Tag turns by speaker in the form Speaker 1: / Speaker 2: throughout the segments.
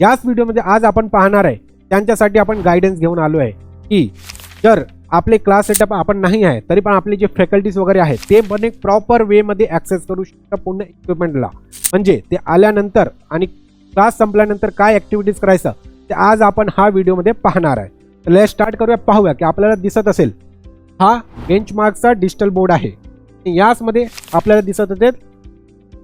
Speaker 1: याच व्हिडिओमध्ये आज आपण पाहणार आहे त्यांच्यासाठी आपण गायडन्स घेऊन आलो आहे की जर आपले क्लास सेटअप आपण नाही आहे तरी पण आपले जे फॅकल्टीज वगैरे आहेत ते पण एक प्रॉपर वेमध्ये ॲक्सेस करू शकता पूर्ण इक्विपमेंटला म्हणजे ते आल्यानंतर आणि क्लास संपल्यानंतर काय ॲक्टिव्हिटीज करायचं ते आज आपण हा व्हिडिओमध्ये पाहणार आहे. तर लेट स्टार्ट करूया पाहूया की आपल्याला दिसत असेल हा बेंचमार्कचा डिजिटल बोर्ड आहे. याचमध्ये आपल्याला दिसत होते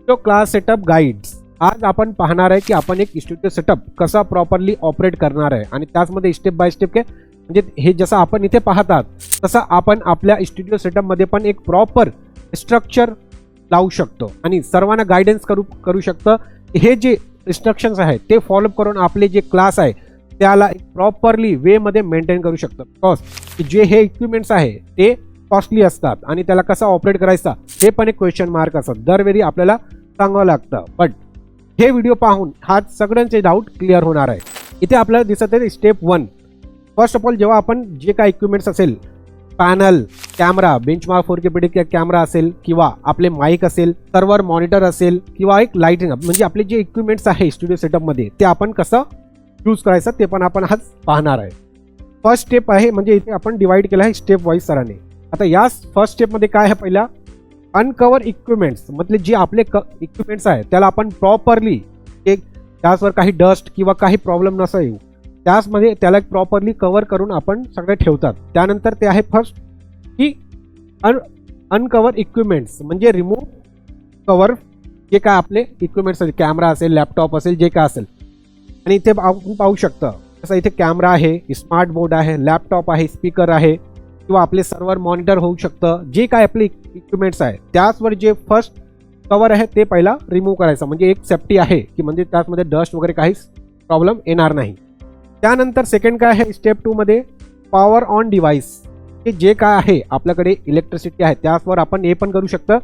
Speaker 1: तो क्लास सेटअप गाईड्स आज आपण पाहणार आहे की आपण एक स्टुडिओ सेटअप कसा प्रॉपरली ऑपरेट करणार आहे. आणि त्याचमध्ये स्टेप बाय स्टेप के म्हणजे हे जसं आपण इथे पाहतात तसं आपण आपल्या स्टुडिओ सेटअपमध्ये पण एक प्रॉपर स्ट्रक्चर लावू शकतो. आणि सर्वांना गायडन्स करू करू शकतं. हे जे इन्स्ट्रक्शन्स आहेत ते फॉलो करून आपले जे क्लास आहे त्याला एक प्रॉपरली वेमध्ये मेंटेन करू शकतो. बिकॉज जे हे इक्विपमेंट्स आहे ते कॉस्टली असतात. आणि त्याला कसा ऑपरेट करायचा हे पण एक क्वेश्चन मार्क असतात. दरवेळी आपल्याला सांगावं लागतं. बट हे व्हिडिओ पाहून हा सगळ्यांचे डाऊट क्लिअर होणार आहे. इथे आपल्याला दिसत आहे step one first of all जेव्हा आपण जे काय इक्विपमेंट्स असेल panel camera benchmark four K PD camera असेल किंवा आपले माईक असेल सर्व्हर मॉनिटर असेल किंवा एक लाईटिंग म्हणजे आपले जे इक्विपमेंट्स आहे स्टुडिओ सेटअपमध्ये ते आपण कसं यूज करायचं ते पण आपण आज पाहणार आहे. फर्स्ट स्टेप आहे म्हणजे इथे आपण डिवाईड केलं आहे स्टेप वाईज सरांनी आता या फर्स्ट स्टेपमध्ये काय आहे पहिला? अनकवर इक्विपमेंट्स म्हटले जे आपले क इक्विपमेंट्स आहेत त्याला आपण प्रॉपरली एक त्याचवर काही डस्ट किंवा काही प्रॉब्लेम नसा येऊ. त्याचमध्ये त्याला एक प्रॉपरली कवर करून आपण सगळे ठेवतात. त्यानंतर ते आहे फर्स्ट की अन अनकवर इक्विपमेंट्स म्हणजे रिमूव्ह कवर जे काय आपले इक्विपमेंट्स असेल कॅमेरा असेल लॅपटॉप असेल जे काय असेल. आणि इथे आपण पाहू शकतं जसं इथे कॅमेरा आहे स्मार्ट बोर्ड आहे लॅपटॉप आहे स्पीकर आहे किंवा आपले सर्व्हर मॉनिटर होऊ शकतं जे काय आपले इक्विपमेंट्स आहे त्याचवर जे फर्स्ट कवर आहे ते पहिला रिमूव्ह करायचं. म्हणजे एक सेफ्टी आहे की म्हणजे त्याचमध्ये डस्ट वगैरे काहीच प्रॉब्लेम येणार नाही. त्यानंतर सेकंड काय आहे? स्टेप टूमध्ये पॉवर ऑन डिव्हाइस हे जे काय आहे आपल्याकडे इलेक्ट्रिसिटी आहे त्याचवर आपण हे पण करू शकतं.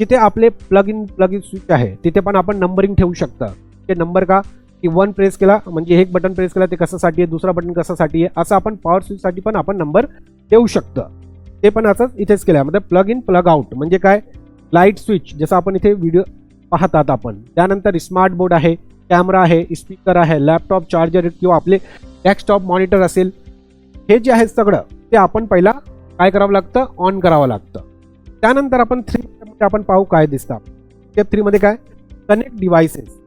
Speaker 1: तिथे आपले plug in plug in switch आहे तिथे पण आपण नंबरिंग ठेवू शकतं. ते नंबर का? की वन प्रेस केला म्हणजे एक बटन प्रेस केला ते कशासाठी आहे? दुसरा बटन कशासाठी आहे? असं आपण पॉवर स्विचसाठी पण आपण नंबर देऊ शकतं. ते पण असंच इथेच केलं आहे म्हणजे प्लग इन प्लग आउट म्हणजे काय? लाइट स्विच जसं आपण इथे व्हिडिओ पाहतात आपण. त्यानंतर स्मार्ट बोर्ड आहे कॅमेरा आहे स्पीकर आहे लॅपटॉप चार्जर किंवा आपले डेस्कटॉप मॉनिटर असेल. हे जे आहे सगळं ते आपण पहिला काय करावं लागतं? ऑन करावं लागतं. त्यानंतर आपण थ्री म्हणजे आपण पाहू काय दिसतं. स्टेप थ्रीमध्ये काय? कनेक्ट डिव्हायसेस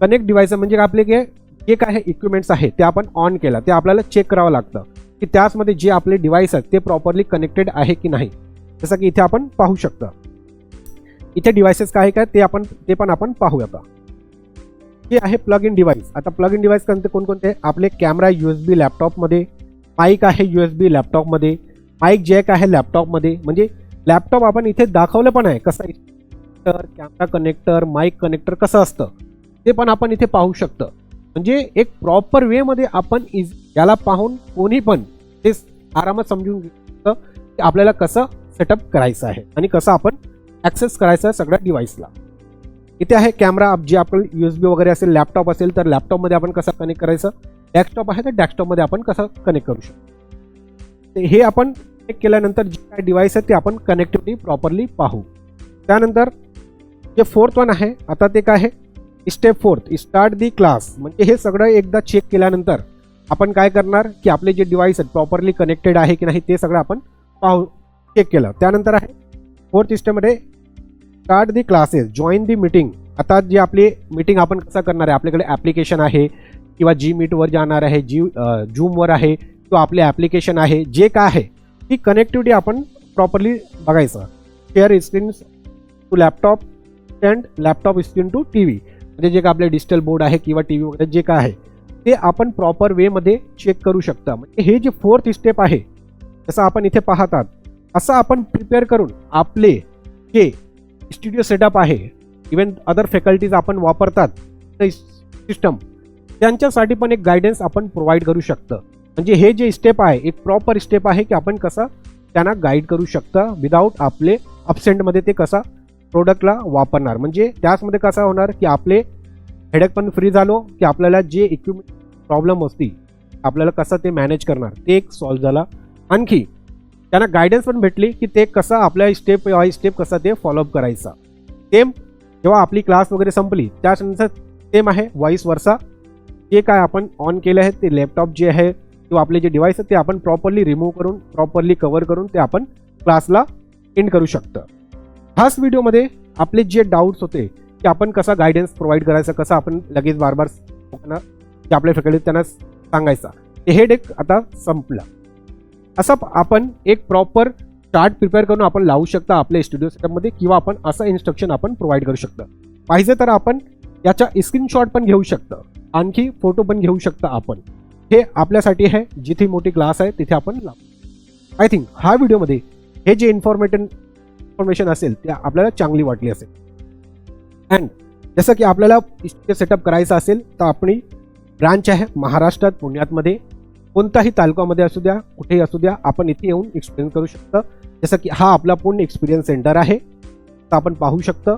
Speaker 1: कनेक्ट डिव्हायसेस म्हणजे आपले जे जे काय इक्विपमेंट्स आहे ते आपण ऑन केलं. ते आपल्याला चेक करावं लागतं. की त्याचमध्ये जे आपले डिव्हाइस आहेत ते प्रॉपरली कनेक्टेड आहे की नाही. जसं की इथे आपण पाहू शकतो. इथे डिव्हायसेस काय काय ते आपण ते पण आपण पाहू आता. हे आहे प्लग इन डिव्हाइस आता प्लग इन डिव्हाइस कोणते कोणकोणते? आपले कॅमेरा यू एस बी लॅपटॉपमध्ये माईक आहे यू एस बी लॅपटॉपमध्ये माईक जॅक आहे लॅपटॉपमध्ये म्हणजे लॅपटॉप आपण इथे दाखवलं पण आहे कसं कॅमेरा कनेक्टर माईक कनेक्टर कसं असतं? ते पण आपण इथे पाहू शकतं. म्हणजे एक प्रॉपर वेमध्ये आपण इज याला पाहून कोणी पण ते आरामात समजून की आपल्याला कसं सेटअप करायचं आहे आणि कसं आपण ॲक्सेस करायचं आहे सगळ्या डिव्हाइसला इथे आहे कॅमेरा जे आपण यू एस बी वगैरे असेल लॅपटॉप असेल तर लॅपटॉपमध्ये आपण कसं कनेक्ट करायचं? डेस्कटॉप आहे तर डेस्कटॉपमध्ये आपण कसं कनेक्ट करू शकतो? हे आपण कनेक्ट केल्यानंतर जे काय डिव्हाइस आहे ते आपण कनेक्टिव्हिटी प्रॉपरली पाहू. त्यानंतर जे फोर्थ वन आहे आता ते काय आहे? Step fourth start the class म्हणजे हे सगळं एकदा चेक केल्यानंतर आपण काय करणार की आपले जे डिवाइस आहेत प्रॉपरली कनेक्टेड आहे की नाही ते सगळं आपण पाहू चेक केलं. त्यानंतर आहे फोर्थ सिस्टममध्ये start the classes join the meeting आता जी आपली मीटिंग आपण कसं करणार आहे आपल्याकडे ॲप्लिकेशन आहे किंवा जी मीटवर जाणार आहे जी झूमवर आहे किंवा आपले ॲप्लिकेशन आहे जे काय आहे ती कनेक्टिव्हिटी आपण प्रॉपरली बघायचं. Share screen to laptop and laptop screen to T V म्हणजे जे काय आपले डिजिटल बोर्ड आहे किंवा टी व्ही वगैरे जे काय आहे ते आपण प्रॉपर वेमध्ये चेक करू शकता. म्हणजे हे जे फोर्थ स्टेप आहे जसं आपण इथे पाहतात असं आपण प्रिपेअर करून आपले जे स्टुडिओ सेटअप आहे इवन अदर फॅकल्टीज आपण वापरतात सिस्टम त्यांच्यासाठी पण एक गायडन्स आपण प्रोव्हाइड करू शकतं. म्हणजे हे जे स्टेप आहे एक प्रॉपर स्टेप आहे की आपण कसं त्यांना गाईड करू शकता विदाऊट आपले अपसेंटमध्ये ते कसा प्रोडक्टला वापरणार. म्हणजे त्याचमध्ये कसं होणार की आपले हेडक पण फ्री झालो की आपल्याला जे इक्विपमेंट प्रॉब्लेम असतील आपल्याला कसं ते मॅनेज करणार ते एक सॉल्व झाला. आणखी त्यांना गायडन्स पण भेटली की ते कसं आपल्या स्टेप बाय स्टेप कसा ते फॉलोअप करायचा. ते जेव्हा आपली क्लास वगैरे संपली त्यानंतर सेम आहे वॉईस वर्सा जे काय आपण ऑन केलं आहे ते लॅपटॉप जे आहे किंवा आपले जे डिव्हाइस आहे ते आपण प्रॉपरली रिमूव्ह करून प्रॉपरली कवर करून ते आपण क्लासला एंड करू शकतं. खास व्हिडिओमध्ये आपले जे डाऊट्स होते की आपण कसा गायडन्स प्रोव्हाइड करायचा कसं आपण लगेच बार बार ते जे आपल्या फॅकल्टी त्यांना सांगायचा. ते हेड एक आता संपलं. असं आपण एक प्रॉपर चार्ट प्रिपेअर करून आपण लावू शकता आपल्या स्टुडिओ सेटअपमध्ये किंवा आपण असं इन्स्ट्रक्शन आपण प्रोव्हाइड करू शकता. पाहिजे तर आपण याचा स्क्रीनशॉट पण घेऊ शकतं. आणखी फोटो पण घेऊ शकता आपण. हे आपल्यासाठी आहे. जिथे मोठी क्लास आहे तिथे आपण लावू. आय थिंक हा व्हिडिओमध्ये हे जे इन्फॉर्मेटन इन्फॉर्मेशन असेल ते आपल्याला चांगली वाटली असेल. अँड जसं की आपल्याला स्टुडिओ सेटअप करायचं असेल तर आपली ब्रांच आहे महाराष्ट्रात पुण्यातमध्ये. कोणताही तालुक्यामध्ये असू द्या कुठेही असू द्या आपण इथे येऊन एक्सपिरियन्स करू शकतं. जसं की हा आपला पूर्ण एक्सपिरियन्स सेंटर आहे. तर आपण पाहू शकतं.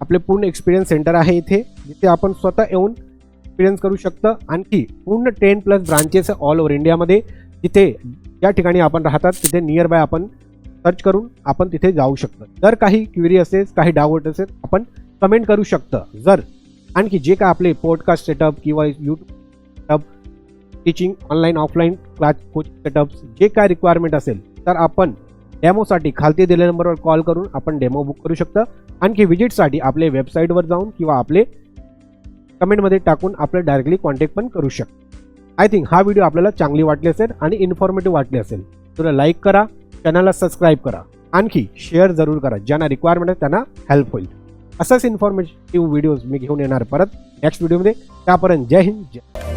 Speaker 1: आपले पूर्ण एक्सपिरियन्स सेंटर आहे इथे. जिथे आपण स्वतः येऊन एक्सपिरियन्स करू शकतं. आणखी पूर्ण टेन प्लस ब्रांचेस आहे ऑल ओव्हर इंडियामध्ये जिथे ज्या ठिकाणी आपण राहतात तिथे नियर बाय आपण सर्च करून आपण तिथे जाऊ शकतो. जर काही क्वेरी असेल काही डाऊट असेल आपण कमेंट करू शकतं. जर आणखी जे काय आपले पॉडकास्ट सेटअप किंवा YouTube setup teaching online offline class coaching setups जे काय रिक्वायरमेंट असेल तर आपण डेमोसाठी खालती दिलेल्या नंबरवर कॉल करून आपण डेमो बुक करू शकता. आणखी विजिटसाठी आपले वेबसाईटवर जाऊन किंवा आपले कमेंटमध्ये टाकून आपलं डायरेक्टली कॉन्टॅक्ट पण करू शकतो. आय थिंक हा व्हिडिओ आपल्याला चांगली वाटली असेल आणि इन्फॉर्मेटिव्ह वाटली असेल. तुला लाईक करा. चॅनलला सबस्क्राईब करा. आणखी शेअर जरूर करा ज्यांना रिक्वायरमेंट आहे त्यांना हेल्प होईल. असाच इन्फॉर्मेटिव्ह व्हिडिओज मी घेऊन येणार परत नेक्स्ट व्हिडिओमध्ये त्यापर्यंत जय हिंद जय